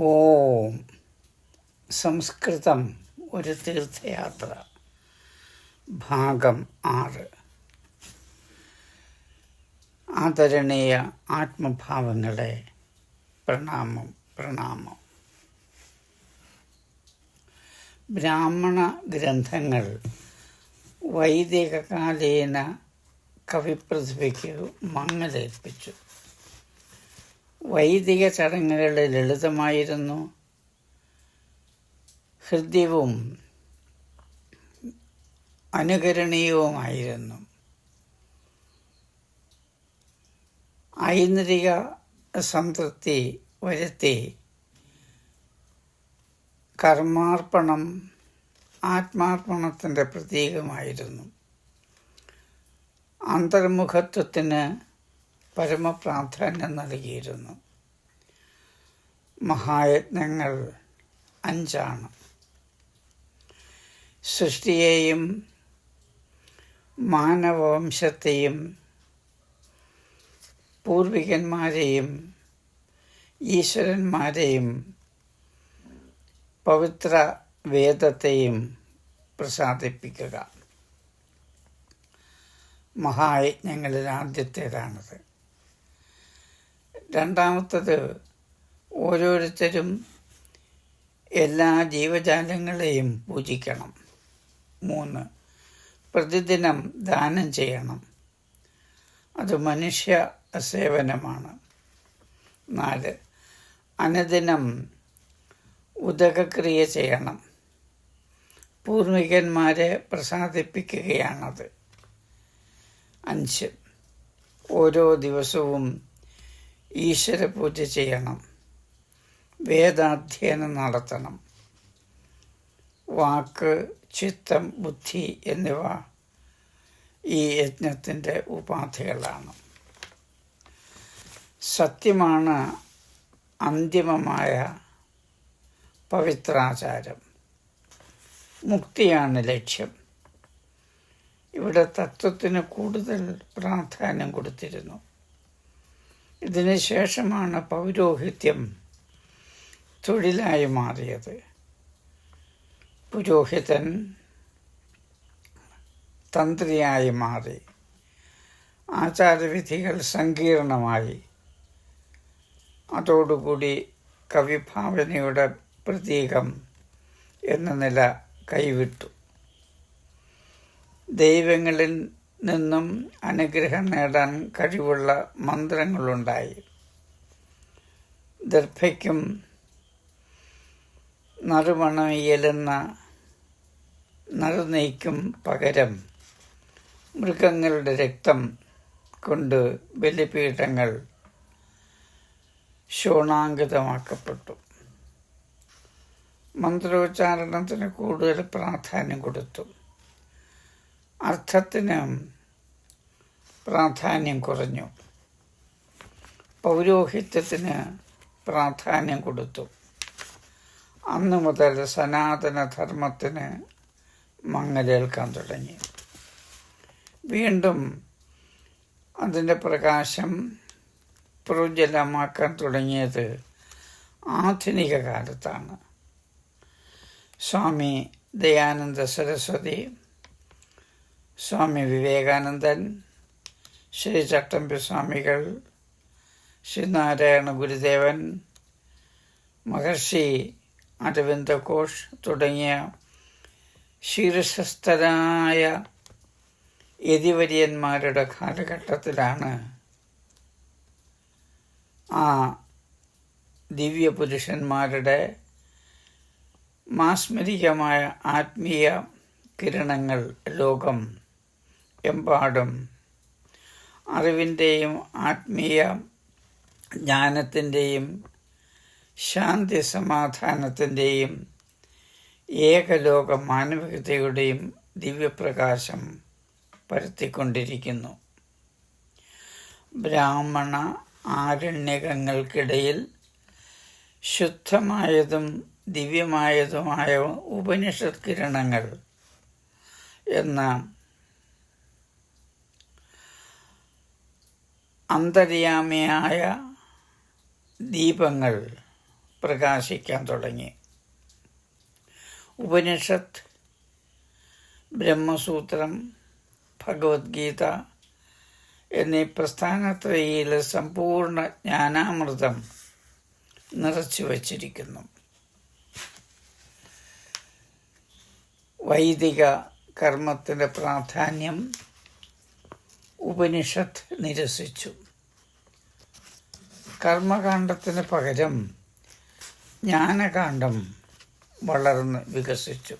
ഓം സംസ്കൃതം ഒരു തീർത്ഥയാത്ര. ഭാഗം ആറ്. ആദരണീയ ആത്മഭാവങ്ങളെ പ്രണാമം പ്രണാമം. ബ്രാഹ്മണ ഗ്രന്ഥങ്ങൾ വൈദികകാലീന കവിപ്രതിഭയ്ക്ക് മങ്ങലേൽപ്പിച്ചു. വൈദിക ചടങ്ങുകൾ ലളിതമായിരുന്നു. ഹൃദ്യവും അനുകരണീയവുമായിരുന്നു. ഐന്ദ്രിക സംതൃപ്തി വരുത്തി. കർമാർപ്പണം ആത്മാർപ്പണത്തിന്റെ പ്രതീകമായിരുന്നു. അന്തർമുഖത്വത്തിന് പരമപ്രാധാന്യം നൽകിയിരുന്നു. മഹായജ്ഞങ്ങൾ അഞ്ചാണ്. സൃഷ്ടിയെയും മാനവവംശത്തെയും പൂർവികന്മാരെയും ഈശ്വരന്മാരെയും പവിത്ര വേദത്തെയും പ്രസാദിപ്പിക്കുക. മഹായജ്ഞങ്ങളിൽ ആദ്യത്തേതാണത്. രണ്ടാമത്തത് ഓരോരുത്തരും എല്ലാ ജീവജാലങ്ങളെയും പൂജിക്കണം. മൂന്ന് പ്രതിദിനം ദാനം ചെയ്യണം. അത് മനുഷ്യ സേവനമാണ്. നാല് അനുദിനം ഉദകക്രിയ ചെയ്യണം. പൂർവികന്മാരെ പ്രസാദിപ്പിക്കുകയാണത്. അഞ്ച് ഓരോ ദിവസവും ഈശ്വര പൂജ ചെയ്യണം. വേദാധ്യയനം നടത്തണം. വാക്ക് ചിത്തം ബുദ്ധി എന്നിവ ഈ യജ്ഞത്തിന്റെ ഉപാധികളാണ്. സത്യമാണ് അന്തിമമായ പവിത്രാചാരം. മുക്തിയാണ് ലക്ഷ്യം. ഇവിടെ തത്വത്തിന് കൂടുതൽ പ്രാധാന്യം കൊടുത്തിരുന്നു. ഇതിന് ശേഷമാണ് പൗരോഹിത്യം തൊഴിലായി മാറിയത്. പുരോഹിതൻ തന്ത്രിയായി മാറി. ആചാരവിധികൾ സങ്കീർണമായി. അതോടുകൂടി കവിഭാവനയുടെ പ്രതീകം എന്ന നില കൈവിട്ടു. ദൈവങ്ങളിൽ നിന്നും അനുഗ്രഹം നേടാൻ കഴിവുള്ള മന്ത്രങ്ങളുണ്ടായി. ദർഭയ്ക്കും നറുമണയിലെന്ന നറുനെയ്ക്കും പകരം മൃഗങ്ങളുടെ രക്തം കൊണ്ട് ബലിപീഠങ്ങൾ ശോണാങ്കിതമാക്കപ്പെട്ടു മന്ത്രോച്ചാരണത്തിന് കൂടുതൽ പ്രാധാന്യം കൊടുത്തു. അർത്ഥത്തിന് പ്രാധാന്യം കുറഞ്ഞു. പൗരോഹിത്യത്തിന് പ്രാധാന്യം കൊടുത്തു. അന്നു മുതൽ സനാതനധർമ്മത്തിന് മങ്ങലേൽക്കാൻ തുടങ്ങി. വീണ്ടും അതിന്റെ പ്രകാശം പ്രോജ്വലമാക്കാൻ തുടങ്ങിയത് ആധുനിക കാലത്താണ്. സ്വാമി ദയാനന്ദ സരസ്വതി സ്വാമി വിവേകാനന്ദൻ ശ്രീ ചട്ടമ്പി സ്വാമികൾ ശ്രീ നാരായണ ഗുരുദേവൻ മഹർഷി അരവിന്ദ ഘോഷ് തുടങ്ങിയ ശീർഷസ്ഥരായ യതിവര്യന്മാരുടെ കാലഘട്ടത്തിലാണ് ആ ദിവ്യപുരുഷന്മാരുടെ മാസ്മരികമായ ആത്മീയ കിരണങ്ങൾ ലോകം എമ്പാടും അറിവിന്റെയും ആത്മീയ ജ്ഞാനത്തിന്റെയും ശാന്തി സമാധാനത്തിന്റെയും ഏകലോക മാനവികതയുടെയും ദിവ്യപ്രകാശം പരത്തിക്കൊണ്ടിരിക്കുന്നു. ബ്രാഹ്മണ ആരണ്യകങ്ങൾക്കിടയിൽ ശുദ്ധമായതും ദിവ്യമായതുമായ ഉപനിഷത് കിരണങ്ങൾ എന്ന അന്തര്യാമിയായ ദീപങ്ങൾ പ്രകാശിക്കാൻ തുടങ്ങി. ഉപനിഷത്ത് ബ്രഹ്മസൂത്രം ഭഗവത്ഗീത എന്നീ പ്രസ്ഥാനത്രയിൽ സമ്പൂർണ ജ്ഞാനാമൃതം നിറച്ചു വച്ചിരിക്കുന്നു. വൈദിക കർമ്മത്തിന്റെ പ്രാധാന്യം ഉപനിഷത്ത് നിരസിച്ചു. കർമ്മകാന്ഡത്തിന് പകരം ജ്ഞാനകാന്ഡം വളർന്ന് വികസിച്ചു.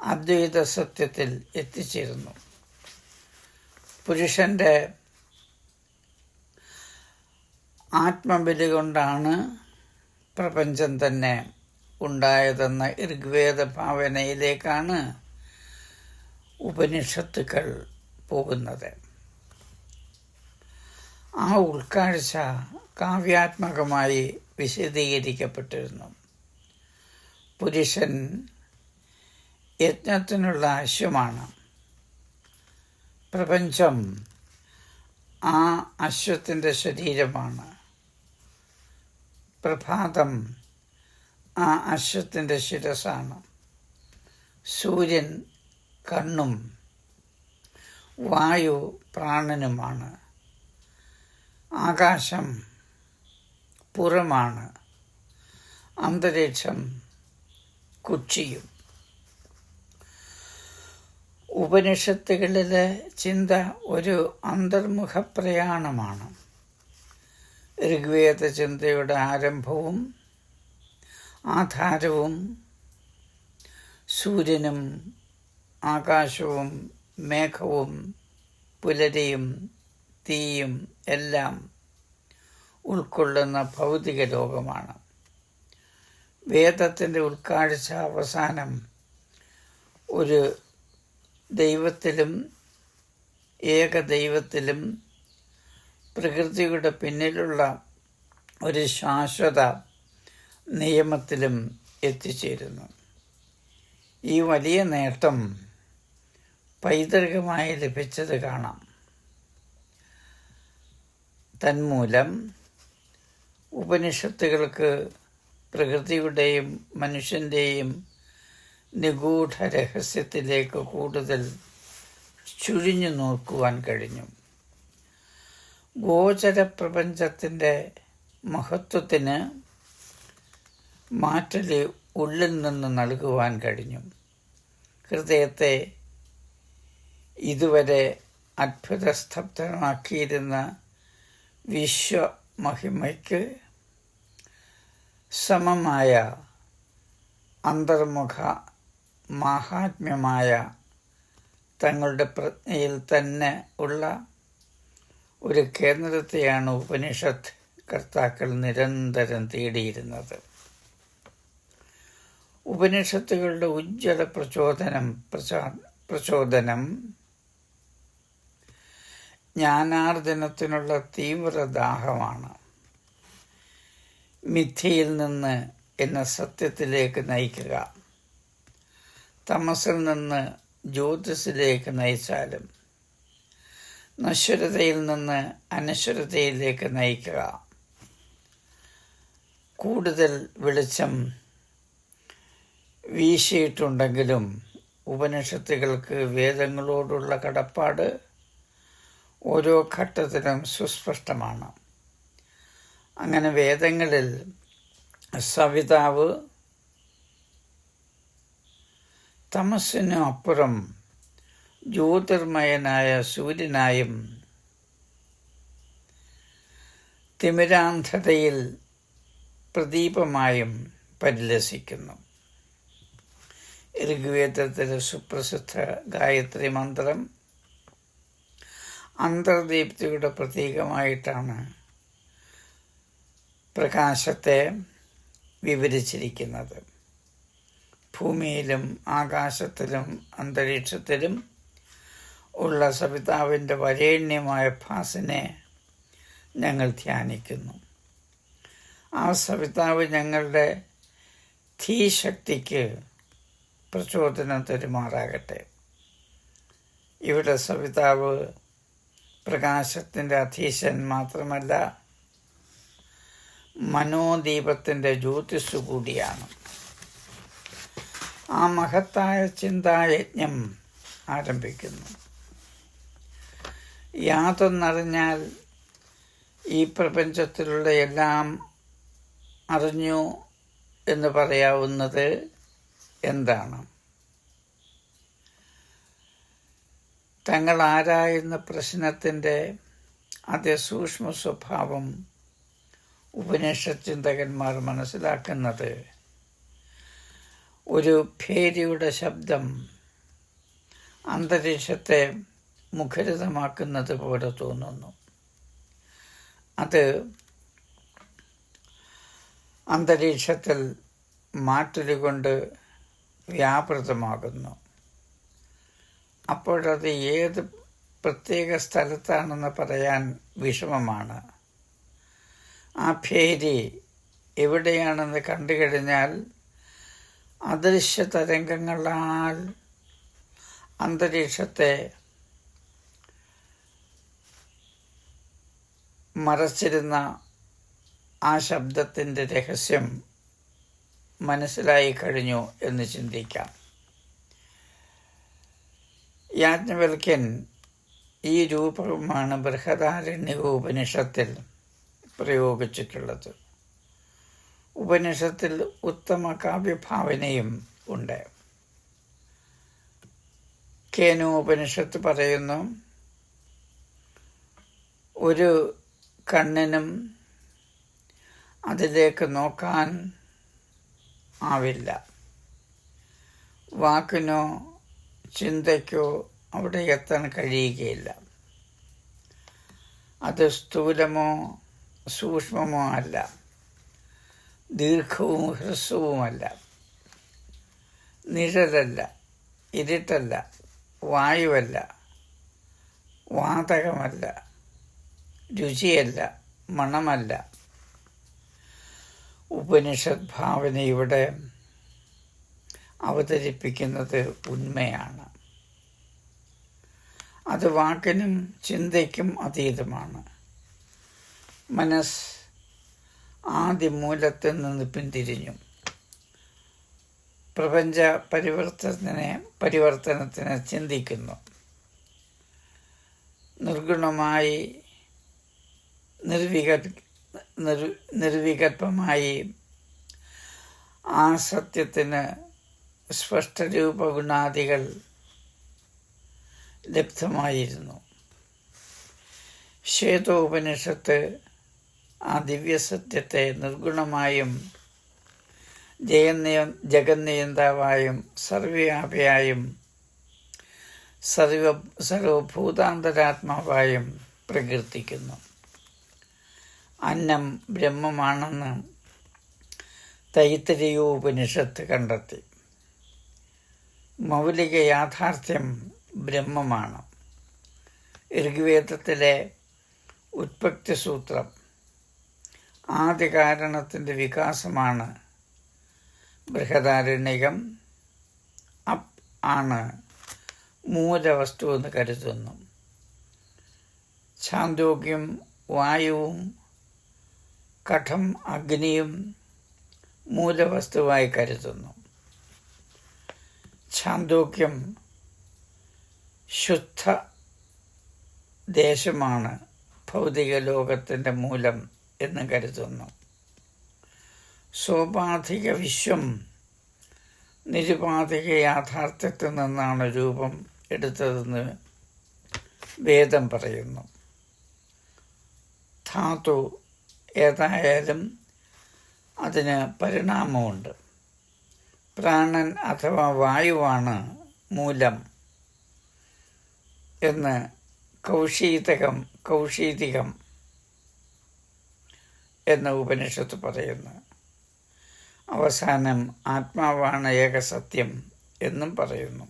അദ്വൈത സത്യത്തിൽ എത്തിച്ചേരുന്നു. പുരുഷന്റെ ആത്മബലി കൊണ്ടാണ് പ്രപഞ്ചം തന്നെ ഉണ്ടായതെന്ന ഋഗ്വേദ ഭാവനയിലേക്കാണ് ഉപനിഷത്തുക്കൾ പോകുന്നത്. ആ ഉൾക്കാഴ്ച കാവ്യാത്മകമായി വിശദീകരിക്കപ്പെട്ടിരുന്നു. പുരുഷൻ യജ്ഞത്തിനുള്ള അശ്വമാണ് പ്രപഞ്ചം ആ അശ്വത്തിന്റെ ശരീരമാണ്. പ്രഭാതം ആ അശ്വത്തിന്റെ ശിരസാണ്. സൂര്യൻ കണ്ണും വായു പ്രാണനുമാണ്. ആകാശം പുറമാണ്. അന്തരീക്ഷം കുച്ചിയും. ഉപനിഷത്തുകളിലെ ചിന്ത ഒരു അന്തർമുഖ പ്രയാണമാണ് ഋഗ്വേദ ചിന്തയുടെ ആരംഭവും ആധാരവും സൂര്യനും ആകാശവും മേഘവും പുലരിയും തീയും എല്ലാം ഉൾക്കൊള്ളുന്ന ഭൗതിക ലോകമാണ്. വേദത്തിന്റെ ഉൾക്കാഴ്ച അവസാനം ഒരു ദൈവത്തിലും ഏകദൈവത്തിലും പ്രകൃതിയുടെ പിന്നിലുള്ള ഒരു ശാശ്വത നിയമത്തിലും എത്തിച്ചേരുന്നു. ഈ വലിയ നേട്ടം പൈതൃകമായി ലഭിച്ചത് കാണാം. തന്മൂലം ഉപനിഷത്തുകൾക്ക് പ്രകൃതിയുടെയും മനുഷ്യന്റെയും നിഗൂഢ രഹസ്യത്തിലേക്ക് കൂടുതൽ ചുഴിഞ്ഞു നോക്കുവാൻ കഴിഞ്ഞു. ഗോചര പ്രപഞ്ചത്തിന്റെ മഹത്വത്തിന് മാറ്റൽ ഉള്ളിൽ നിന്ന് നൽകുവാൻ കഴിഞ്ഞു. ഹൃദയത്തെ ഇതുവരെ അത്ഭുതസ്തബ്ധമാക്കിയിരുന്ന വിശ്വമഹിമയ്ക്ക് സമമായ അന്തർമുഖ മാഹാത്മ്യമായ തങ്ങളുടെ പ്രജ്ഞയിൽ തന്നെ ഉള്ള ഒരു കേന്ദ്രത്തെയാണ് ഉപനിഷത്ത് കർത്താക്കൾ നിരന്തരം തേടിയിരുന്നത്. ഉപനിഷത്തുകളുടെ ഉജ്ജ്വല പ്രചോദനം പ്രചോദനം ജ്ഞാനാർജനത്തിനുള്ള തീവ്രദാഹമാണ്. മിഥ്യയിൽ നിന്ന് എന്ന സത്യത്തിലേക്ക് നയിക്കുക. തമസിൽ നിന്ന് ജ്യോതിസിലേക്ക് നയിച്ചാലും നശ്വരതയിൽ നിന്ന് അനശ്വരതയിലേക്ക് നയിക്കുക. കൂടുതൽ വെളിച്ചം വീശിയിട്ടുണ്ടെങ്കിലും ഉപനിഷത്തുകൾക്ക് വേദങ്ങളോടുള്ള കടപ്പാട് ഓരോ ഘട്ടത്തിലും സുസ്പഷ്ടമാണ്. അങ്ങനെ വേദങ്ങളിൽ സവിതാവ് തമസ്സിനു അപ്പുറം ജ്യോതിർമയനായ സൂര്യനായും തിമിരാന്ധതയിൽ പ്രദീപമായും പരിലസിക്കുന്നു. ഋഗ്വേദത്തിലെ സുപ്രസിദ്ധ ഗായത്രി മന്ത്രം അന്തർദീപ്തിയുടെ പ്രതീകമായിട്ടാണ് പ്രകാശത്തെ വിവരിച്ചിരിക്കുന്നത്. ഭൂമിയിലും ആകാശത്തിലും അന്തരീക്ഷത്തിലും ഉള്ള സവിതാവിന്റെ വരേണ്യമായ ഭാസിനെ ഞങ്ങൾ ധ്യാനിക്കുന്നു. ആ സവിതാവ് ഞങ്ങളുടെ ധീശക്തിക്ക് പ്രചോദനം തരുമാറാകട്ടെ. ഇവിടെ സവിതാവ് പ്രകാശത്തിന്റെ അധീശൻ മാത്രമല്ല മനോദീപത്തിന്റെ ജ്യോതിസ് കൂടിയാണ്. ആ മഹത്തായ ചിന്തായജ്ഞം ആരംഭിക്കുന്നു. യാതൊന്നറിഞ്ഞാൽ ഈ പ്രപഞ്ചത്തിലുള്ള എല്ലാം അറിഞ്ഞു എന്ന് പറയാവുന്നത് എന്താണ്? തങ്ങൾ ആരായുന്ന പ്രശ്നത്തിന്റെ അതിസൂക്ഷ്മ സ്വഭാവം ഉപനിഷ ചിന്തകന്മാർ മനസ്സിലാക്കുന്നത്. ഒരു ഭേരിയുടെ ശബ്ദം അന്തരീക്ഷത്തെ മുഖരിതമാക്കുന്നത് പോലെ തോന്നുന്നു. അത് അന്തരീക്ഷത്തിൽ മാറ്റലുകൊണ്ട് വ്യാപൃതമാകുന്നു. അപ്പോഴത് ഏത് പ്രത്യേക സ്ഥലത്താണെന്ന് പറയാൻ വിഷമമാണ്. ആ ഭേരി എവിടെയാണെന്ന് കണ്ടു കഴിഞ്ഞാൽ അദൃശ്യ തരംഗങ്ങളാൽ അന്തരീക്ഷത്തെ മറച്ചിരുന്ന ആ ശബ്ദത്തിന്റെ രഹസ്യം മനസ്സിലായി കഴിഞ്ഞു എന്ന് ചിന്തിക്കാം. യാജ്ഞവൽക്യൻ ഈ രൂപമാണ് ബൃഹദാരണ്യ ഉപനിഷത്തിൽ പ്രയോഗിച്ചിട്ടുള്ളത്. ഉപനിഷത്തിൽ ഉത്തമ കാവ്യഭാവനയും ഉണ്ട്. കേനു ഉപനിഷത്ത് പറയുന്നു ഒരു കണ്ണിനും അതിലേക്ക് നോക്കാൻ ആവില്ല. വാക്കിനോ ചിന്തയ്ക്കോ അവിടെ എത്താൻ കഴിയുകയില്ല. അത് സ്ഥൂലമോ സൂക്ഷ്മമോ അല്ല. ദീർഘവും ഹ്രസ്വവുമല്ല. നിഴലല്ല ഇരുട്ടല്ല വായുവല്ല വാതകമല്ല രുചിയല്ല മണമല്ല. ഉപനിഷത് ഭാവന ഇവിടെ അവതരിപ്പിക്കുന്നത് ഉണ്മയാണ്. അത് വാക്കിനും ചിന്തയ്ക്കും അതീതമാണ്. മനസ് ആദ്യ മൂലത്തിൽ നിന്ന് പിന്തിരിഞ്ഞു. പ്രപഞ്ച പരിവർത്തനത്തിനെ പരിവർത്തനത്തിന് ചിന്തിക്കുന്നു. നിർഗുണമായി നിർവിക നിർ നിർവികൽപ്പമായി ആ സത്യത്തിന് സ്പഷ്ടരൂപ ഗുണാദികൾ ലബ്ധമായിരുന്നു. ശ്വേതോപനിഷത്ത് ആ ദിവ്യസത്യത്തെ നിർഗുണമായും ജയനിയ ജഗന്നിയന്താവായും സർവവ്യാപിയായും സർവ സർവഭൂതാന്തരാത്മാവായും പ്രകീർത്തിക്കുന്നു. അന്നം ബ്രഹ്മമാണെന്ന് തൈത്തരീയോപനിഷത്ത് കണ്ടെത്തി. മൗലിക യാഥാർത്ഥ്യം ബ്രഹ്മമാണ്. ഋഗ്വേദത്തിലെ ഉത്പത്തി സൂത്രം ആദ്യകാരണത്തിന്റെ വികാസമാണ് ബൃഹദാരണ്യകം. അപ് ആണ് മൂലവസ്തു എന്ന് കരുതുന്നു. ഛാന്തോഗ്യം വായുവും കഠം അഗ്നിയും മൂലവസ്തുവായി കരുതുന്നു. ഛാന്തോക്യം ശുദ്ധ ദേശമാണ് ഭൗതിക ലോകത്തിന്റെ മൂലം എന്ന് കരുതുന്നു. സോപാധിക വിശ്വം നിരുപാധിക യാഥാർത്ഥ്യത്തിൽ നിന്നാണ് രൂപം എടുത്തതെന്ന് വേദം പറയുന്നു. ധാതു ഏതായാലും അതിന് പരിണാമമുണ്ട്. പ്രാണൻ അഥവാ വായുവാണ് മൂലം എന്ന് കൗശീതകം കൗശീതികം എന്ന ഉപനിഷത്ത് പറയുന്നു. അവസാനം ആത്മാവാണ് ഏകസത്യം എന്നും പറയുന്നു.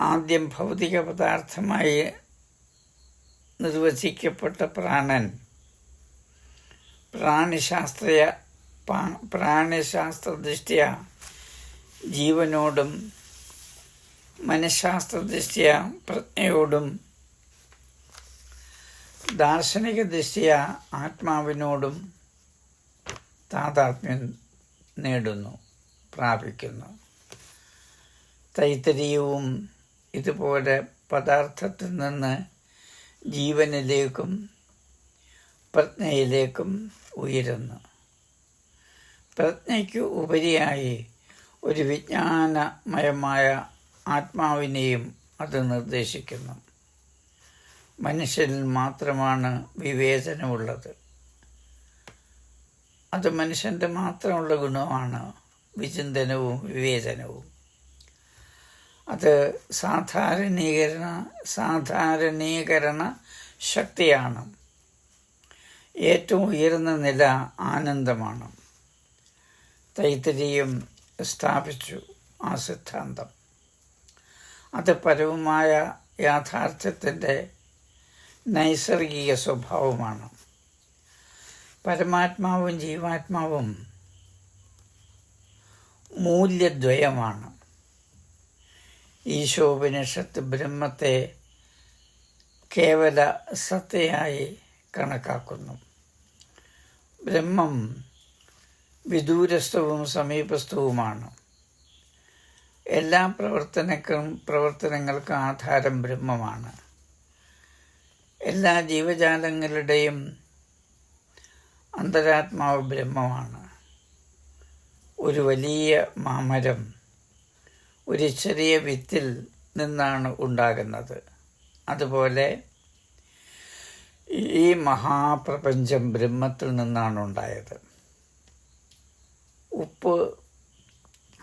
ആദ്യം ഭൗതിക പദാർത്ഥമായി നിർവചിക്കപ്പെട്ട പ്രാണൻ പ്രാണിശാസ്ത്രീയ പ്രാണിശാസ്ത്രദൃഷ്ടിയ ജീവനോടും മനഃശാസ്ത്രദൃഷ്ട്യ പ്രജ്ഞയോടും ദാർശനിക ദൃഷ്ടിയ ആത്മാവിനോടും താതാത്മ്യം നേടുന്നു പ്രാപിക്കുന്നു. തൈത്തരീയവും ഇതുപോലെ പദാർത്ഥത്തിൽ നിന്ന് ജീവനിലേക്കും പ്രജ്ഞയിലേക്കും ഉയരുന്നു. പ്രജ്ഞയ്ക്ക് ഉപരിയായി ഒരു വിജ്ഞാനമയമായ ആത്മാവിനെയും അത് നിർദ്ദേശിക്കുന്നു. മനുഷ്യനിൽ മാത്രമാണ് വിവേചനമുള്ളത്. അത് മനുഷ്യന്റെ മാത്രമുള്ള ഗുണമാണ് വിചിന്തനവും വിവേചനവും. അത് സാധാരണീകരണ സാധാരണീകരണ ശക്തിയാണ്. ഏറ്റവും ഉയർന്ന നില ആനന്ദമാണ്. തൈത്തരീയം സ്ഥാപിച്ചു ആ സിദ്ധാന്തം. അത് പരവുമായ യാഥാർത്ഥ്യത്തിന്റെ നൈസർഗിക സ്വഭാവമാണ്. പരമാത്മാവും ജീവാത്മാവും മൂല്യദ്വയമാണ്. ഈശോപനിഷത്ത് ബ്രഹ്മത്തെ കേവല സത്തയായി കണക്കാക്കുന്നു. ബ്രഹ്മം വിദൂരസ്ഥവും സമീപസ്ഥവുമാണ്. എല്ലാ പ്രവർത്തനക്കും പ്രവർത്തനങ്ങൾക്കും ആധാരം ബ്രഹ്മമാണ്. എല്ലാ ജീവജാലങ്ങളുടെയും അന്തരാത്മാവ് ബ്രഹ്മമാണ്. ഒരു വലിയ മാമരം ഒരു ചെറിയ വിത്തിൽ നിന്നാണ് ഉണ്ടാകുന്നത്. അതുപോലെ ഈ മഹാപ്രപഞ്ചം ബ്രഹ്മത്തിൽ നിന്നാണ് ഉണ്ടായത്. ഉപ്പ്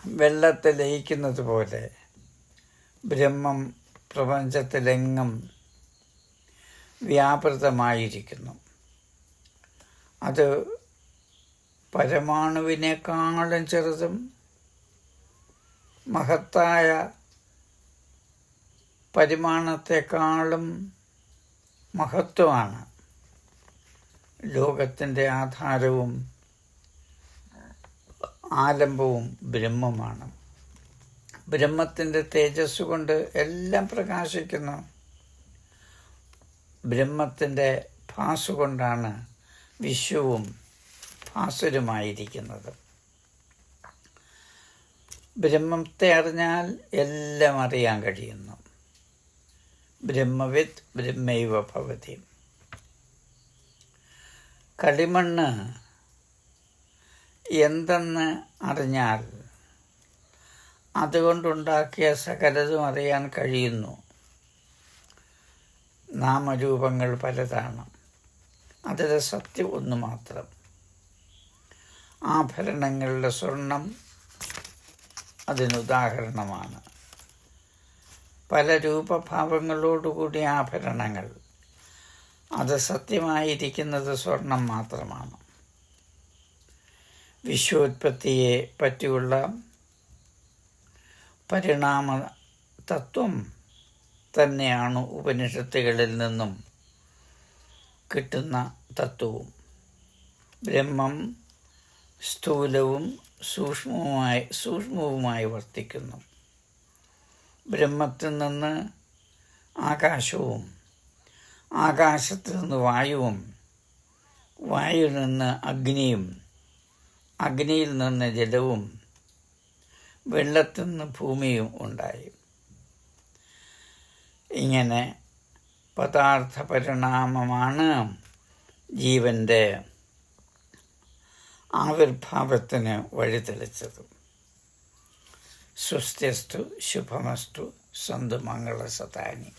വെള്ളത്തെ ലയിക്കുന്നത് പോലെ ബ്രഹ്മം പ്രപഞ്ചത്തിലെങ്ങും വ്യാപൃതമായിരിക്കുന്നു. അത് പരമാണുവിനേക്കാളും ചെറുതും മഹത്തായ പരിമാണത്തെക്കാളും മഹത്വമാണ്. ലോകത്തിന്റെ ആധാരവും ആലംബവും ബ്രഹ്മമാണ്. ബ്രഹ്മത്തിന്റെ തേജസ് കൊണ്ട് എല്ലാം പ്രകാശിക്കുന്നു. ബ്രഹ്മത്തിന്റെ ഭാസ് കൊണ്ടാണ് വിശ്വവും ഭാസുരമായിരിക്കുന്നത്. ബ്രഹ്മത്തെ അറിഞ്ഞാൽ എല്ലാം അറിയാൻ കഴിയുന്നു. ബ്രഹ്മവിത്ത് ബ്രഹ്മൈവ ഭവതി. കളിമണ്ണ് എന്തെന്ന് അറിഞ്ഞാൽ അതുകൊണ്ടുണ്ടാക്കിയ സകലതും അറിയാൻ കഴിയുന്നു. നാമരൂപങ്ങൾ പലതാണ്. അതിലെ സത്യം ഒന്ന് മാത്രം. ആഭരണങ്ങളുടെ സ്വർണം അതിനുദാഹരണമാണ് പല രൂപഭാവങ്ങളോടുകൂടിയ ആഭരണങ്ങൾ. അത് സത്യമായിരിക്കുന്നത് സ്വർണം മാത്രമാണ്. വിശ്വോത്പത്തിയെ പറ്റിയുള്ള പരിണാമ തത്വം തന്നെയാണ് ഉപനിഷത്തുകളിൽ നിന്നും കിട്ടുന്ന തത്വവും. ബ്രഹ്മം സ്ഥൂലവും സൂക്ഷ്മവുമായി സൂക്ഷ്മവുമായി വർത്തിക്കുന്നു. ബ്രഹ്മത്തിൽ നിന്ന് ആകാശവും ആകാശത്തിൽ നിന്ന് വായുവും വായുവിൽ നിന്ന് അഗ്നിയും അഗ്നിയിൽ നിന്ന് ജലവും വെള്ളത്തിൽ നിന്ന് ഭൂമിയും ഉണ്ടായി. ഇങ്ങനെ പദാർത്ഥ പരിണാമമാണ് ജീവന്റെ ആവിർഭാവത്തിന് വഴിതെളിച്ചത്. സ്വസ്ത്യസ്തു ശുഭമസ്തു സന്തു മംഗളസതാനി